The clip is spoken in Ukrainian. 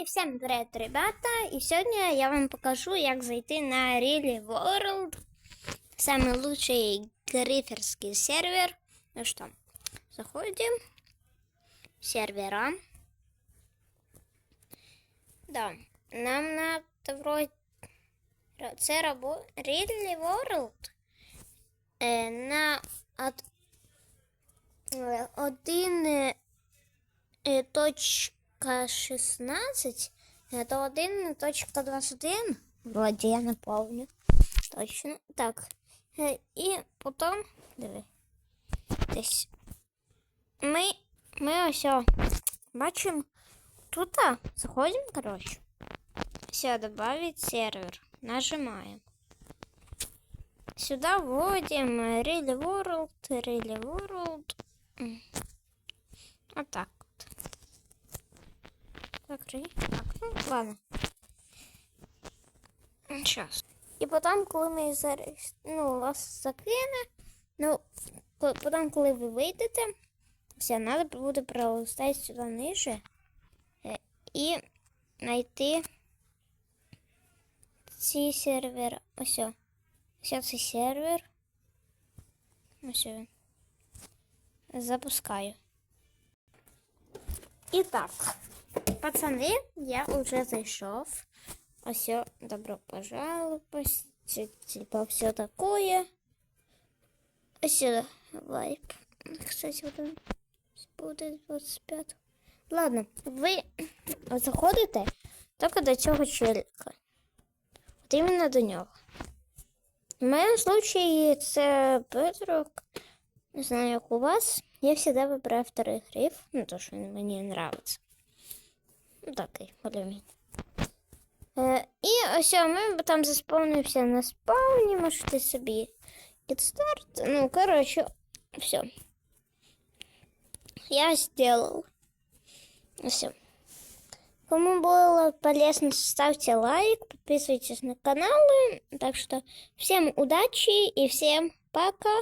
І всім привіт, ребята! І сьогодні я вам покажу, як зайти на Really World. Самый лучший гриферский сервер. Ну что, заходим сервера. Да, нам надо вроде... Це рабо... Really World е, на от... е, один е, е, точка 16, это 1.21. Вроде я не помню. Точно. Так. Е, І потім, диви, десь. Ми, ми ось бачимо, тут заходимо, коротше. Все, добавить сервер. Нажимаем. Сюда вводим Really World, Really World. М. Вот так ну ладно. Сейчас. І потім, коли ми зараз, ну, вас закине, ну, потім, коли ви вийдете, все, треба буде пролистати сюди ниже е, і знайти ці сервер. Ось. Ось цей сервер. Ось він. Запускаю. І так, пацани, я вже зайшов. Ось, добро пожаловать. Типа все такое. Ось вайп. Кстати, вот он буде 25. Ладно, ви заходите тільки до цього челика. От іменно до нього. В моєму случаї це Петрок. Не знаю, як у вас. Я всегда вибираю второй гриф. Ну, то, що мені нравится. Ну, такий, более-менее. Е, і ось ми там заспавнимося на спауні, можете собі старт. Ну, короче, все. Я сделал. Все. Кому было полезно, ставьте лайк, подписывайтесь на канал. Так что всем удачи и всем пока.